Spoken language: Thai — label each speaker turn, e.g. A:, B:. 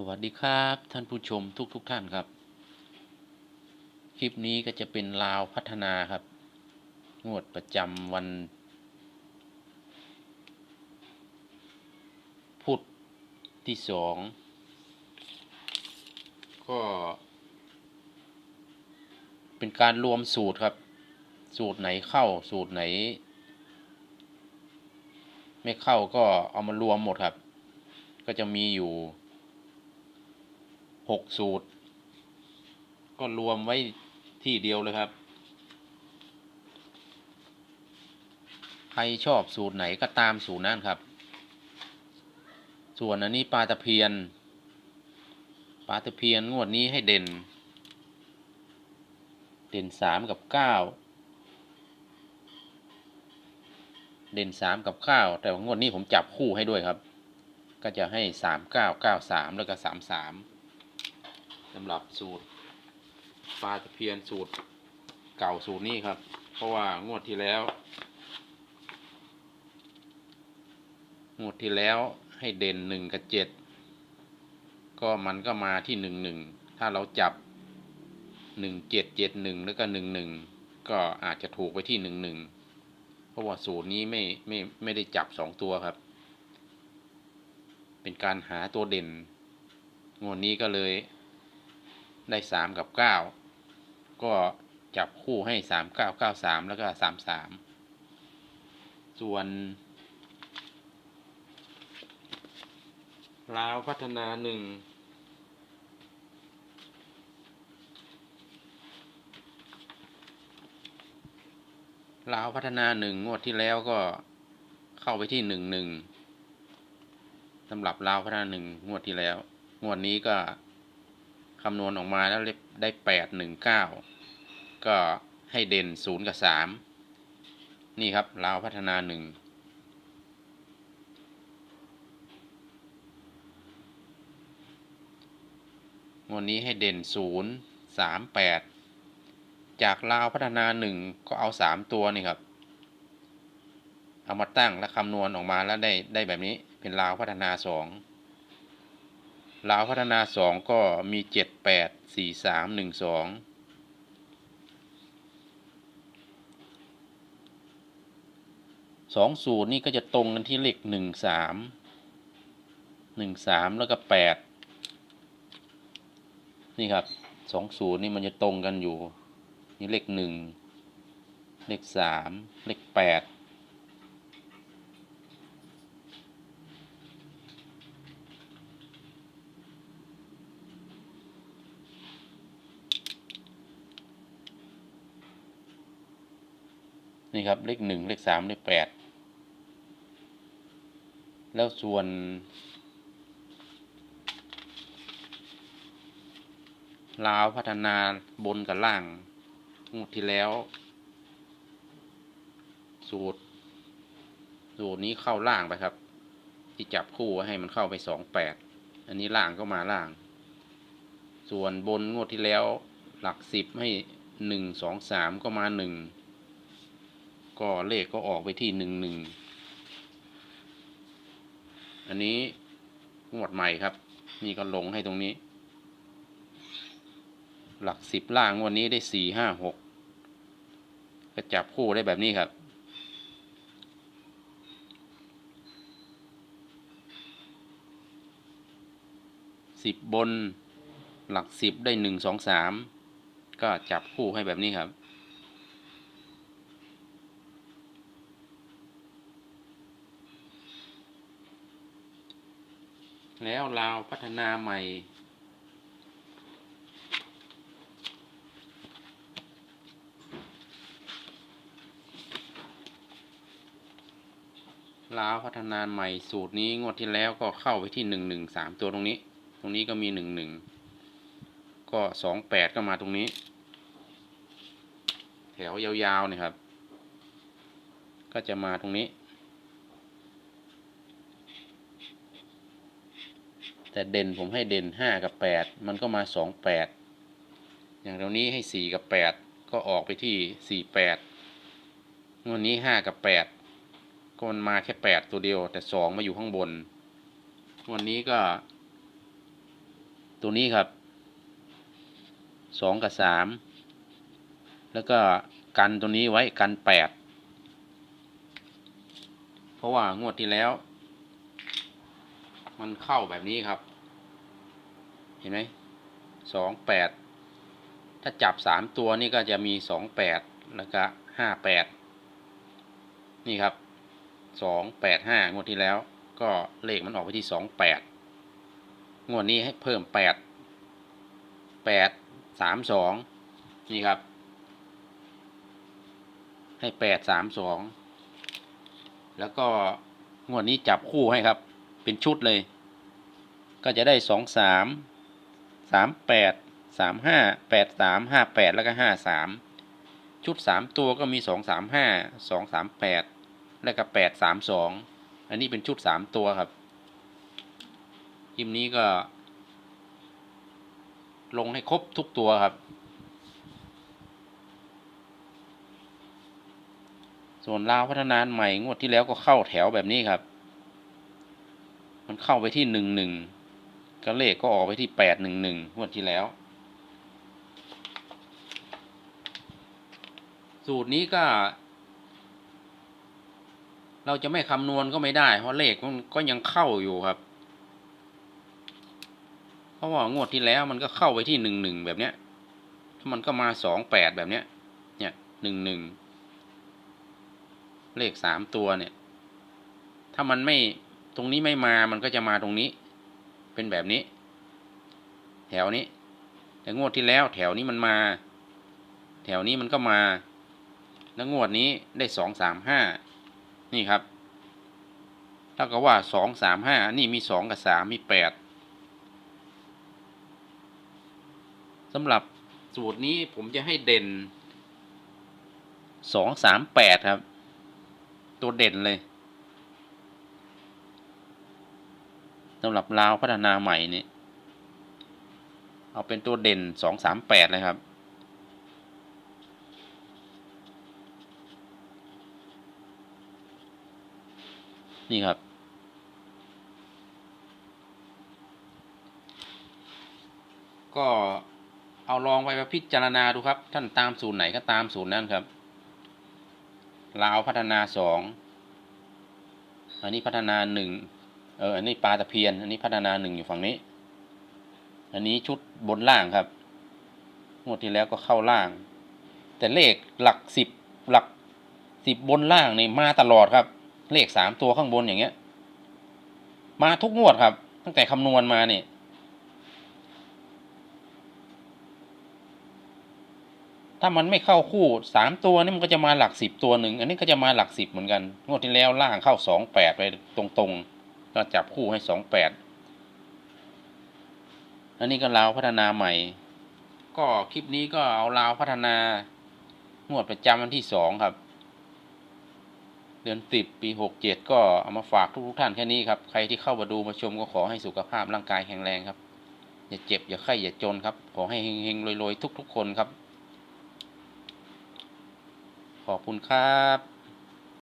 A: สวัสดีครับ ท่านผู้ชมทุกทุกท่านครับ คลิปนี้ก็จะเป็นลาวพัฒนาครับ งวดประจำวัน พุธที่สองก็ เป็นการรวมสูตรครับ สูตรไหนเข้าสูตรไหน ไม่เข้าก็เอามารวมหมดครับ ก็จะมีอยู่ หกสูตร ก็รวมไว้ที่เดียวเลยครับ ใครชอบสูตรไหนก็ตามสูตรนั้นครับ ส่วนอันนี้ปลาตะเพียน ปลาตะเพียนงวดนี้ให้เด่น เด่นสามกับเก้าเด่นสามกับเก้าแต่ว่างวดนี้ผมจับคู่ให้ด้วยครับ ก็จะให้สามเก้าเก้าสามแล้วก็สามสาม สำหรับสูตรปลาตะเพียนสูตรเก่าสูตรนี้ครับ เพราะว่างวดที่แล้ว งวดที่แล้วให้เด่นหนึ่งกับเจ็ดก็มันก็มาที่หนึ่งหนึ่งถ้าเราจับหนึ่งเจ็ดเจ็ดหนึ่งแล้วก็หนึ่งหนึ่งก็อาจจะถูกไปที่หนึ่งหนึ่งเพราะว่าสูตรนี้ไม่ไม่ไม่ได้จับสองตัวครับ เป็นการหาตัวเด่นงวดนี้ก็เลย ได้สามกับเก้าก็จับคู่ให้สามเก้าเก้าสามแล้วก็สามสามส่วนลาวพัฒนาหนึ่งลาวพัฒนาหนึ่งงวดที่แล้วก็เข้าไปที่หนึ่งหนึ่งสำหรับลาวพัฒนาหนึ่งงวดที่แล้ว งวดนี้ก็ำนวณออกมาแล้วได้แปดหนึ่งเก้าก็ให้เด่นศูนย์กับสามนี่ครับลาวพัฒนาหนึ่งวันนี้ให้เด่นศูนย์สามแปดจากลาวพัฒนาหนึ่งก็เอาสามตัวนี่ครับเอามาตั้งและคำนวณออกมาแล้วได้ได้แบบนี้เป็นลาวพัฒนาสอง ลาวพัฒนาสองก็มีเจ็ดแปดสี่สามหนึ่งสองสองสูตรนี่ก็จะตรงกันที่เลขหนึ่งสามหนึ่งสามแล้วก็แปดนี่ครับสองสูตรนี่มันจะตรงกันอยู่นี่เลขหนึ่งเลขสามเลขแปด นี่ครับเลขหนึ่งเลขสามเลขแปดแล้วส่วน ลาวพัฒนาบนกับล่างงวดที่แล้ว สูตร สูตรนี้เข้าล่างไปครับ ที่จับคู่ให้มันเข้าไปสองแปดอันนี้ล่างก็มาล่าง ส่วนบนงวดที่แล้ว หลักสิบให้หนึ่งสองสามก็มาหนึ่ง ก็เลขก็ออกไปที่หนึ่งหนึ่ง อันนี้งวดใหม่ครับ นี่ก็ลงให้ตรงนี้ หลักสิบล่างงวันนี้ได้สี่ห้าหกก็จับคู่ได้แบบนี้ครับสิบบนหลักสิบได้หนึ่งสองสามก็จับคู่ให้แบบนี้ครับ แล้วลาวพัฒนาใหม่ ลาวพัฒนาใหม่สูตรนี้งวดที่แล้วก็เข้าไปที่หนึ่งหนึ่งสามตัวตรงนี้ ตรงนี้ก็มีหนึ่งหนึ่งก็สองแปดก็มาตรงนี้ แถวยาวๆเนี่ยครับ ก็จะมาตรงนี้ แต่เด่นผมให้เด่นห้ากับแปดมันก็มาสองแปดอย่างตรงนี้ให้สี่กับแปดก็ออกไปที่สี่แปดวันนี้ห้ากับแปดก็มันมาแค่แปดตัวเดียว แต่สองมาอยู่ข้างบน วันนี้ก็ ตัวนี้ครับสองกับสามแล้วก็กันตัวนี้ไว้กันแปดเพราะว่างวดที่แล้วมันเข้าแบบนี้ครับ เห็นไหมสองแปดถ้าจับสามตัวนี่ก็จะมีสองแปดแล้วก็ห้าแปดนี่ครับสองแปดห้างวดที่แล้ว ก็เลขมันออกไปที่สองแปดงวดนี้ให้เพิ่มแปดแปดสามสองนี่ครับ ให้แปดสามสองแล้วก็งวดนี้จับคู่ให้ครับ เป็นชุดเลย ก็จะได้สองสาม สามแปดสามห้าแปดสามห้าแปดแล้วก็ห้าสามชุดสามตัวก็มีสองสามห้าสองสามแปดแล้วก็แปดสามสองอันนี้เป็นชุดสามตัวครับคลิปนี้ก็ ลงให้ครบทุกตัวครับ ส่วนลาวพัฒนานใหม่งวดที่แล้วก็เข้าแถวแบบนี้ครับ มันเข้าไปที่หนึ่งหนึ่ง ก็เลขก็ออกไปที่แปดหนึ่งหนึ่งงวดที่แล้ว สูตรนี้ก็ เราจะไม่คำนวณก็ไม่ได้ เพราะเลขมันก็ยังเข้าอยู่ครับ เพราะว่างวดที่แล้วมันก็เข้าไปที่หนึ่งหนึ่งแบบเนี้ยมันก็มาสองแปดแบบเนี้ย เนี่ยหนึ่งหนึ่งเลขสามตัวเนี่ย ถ้ามันไม่ตรงนี้ไม่มามันก็จะมาตรงนี้ เป็นแบบนี้ แถวนี้ แต่งวดที่แล้ว แถวนี้มันมา แถวนี้มันก็มา แล้วงวดนี้ได้สองสามห้านี่ครับเท่ากับว่าสองสามห้านี่มีสองกับสามมีแปดสำหรับสูตรนี้ผมจะให้เด่นสองสามแปดครับ ตัวเด่นเลยำหรับลาวพัฒนาใหม่นี่เอาเป็นตัวเด่นสองสามแปดเลยครับ นี่ครับ ก็เอาลองไปพิจารณาดูครับ ท่านตามสูตรไหนก็ตามสูตรนั้นครับลาวพัฒนาสองอันนี้พัฒนาหนึ่ง เอออันนี้ปลาตะเพียน อันนี้พัฒนาหนึ่งอยู่ฝั่งนี้ อันนี้ชุดบนล่างครับงวดที่แล้วก็เข้าล่าง แต่เลขหลักสิบหลักสิบบนล่างนี่มาตลอดครับ เลขสามตัวข้างบนอย่างเงี้ย มาทุกงวดครับ ตั้งแต่คำนวณมาเนี่ยถ้ามันไม่เข้าคู่สามตัวนี่มันก็จะมาหลักสิบตัวหนึ่ง อันนี้ก็จะมาหลักสิบเหมือนกัน งวดที่แล้วล่างเข้าสองแปดไปตรงๆ ก็จับคู่ให้สองแปดอันนี้ก็ลาวพัฒนาใหม่ ก็คลิปนี้ก็เอาลาวพัฒนางวดประจำวันที่สองครับ เดือนสิบปีหกเจ็ดก็เอามาฝากทุกๆท่านแค่นี้ครับ ใครที่เข้ามาดูมาชมก็ขอให้สุขภาพร่างกายแข็งแรงครับ อย่าเจ็บอย่าไข้อย่าจนครับ ขอให้เฮงๆรวยๆทุก ๆ คนครับ ขอบคุณครับ